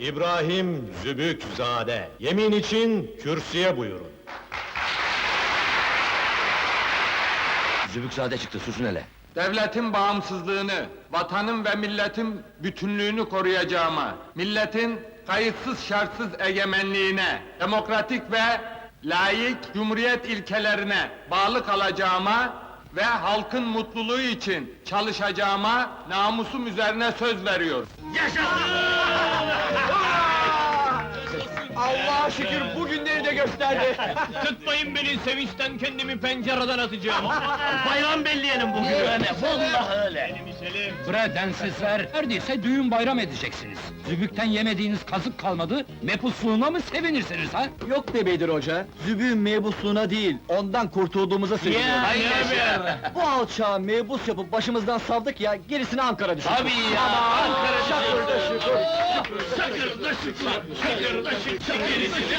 İbrahim Zübükzade. Yemin için kürsüye buyurun. Zübüksade çıktı, susun hele. Devletin bağımsızlığını, vatanın ve milletin bütünlüğünü koruyacağıma, milletin kayıtsız şartsız egemenliğine, demokratik ve layık cumhuriyet ilkelerine bağlı kalacağıma ve halkın mutluluğu için çalışacağıma namusum üzerine söz veriyorum. Allah'a şükür bugünleri de gösterdi. Tutmayın beni sevinçten kendimi pencereden atacağım. Bayram belleyelim bugün öyle. Vallahi öyle. Bre densizler, neredeyse düğün bayram edeceksiniz. Zübükten yemediğiniz kazık kalmadı, mepusluğuna mı sevinirsiniz ha? Yok be Bedir Hoca, zübüğün mebusluğuna değil, ondan kurtulduğumuza seviniyorum. Bu alçağı mebus yapıp başımızdan savdık ya, gerisini Ankara düşün. Tabii ya, Ankara Şakır da şükür. Şakır da şükür, şakır da şükür.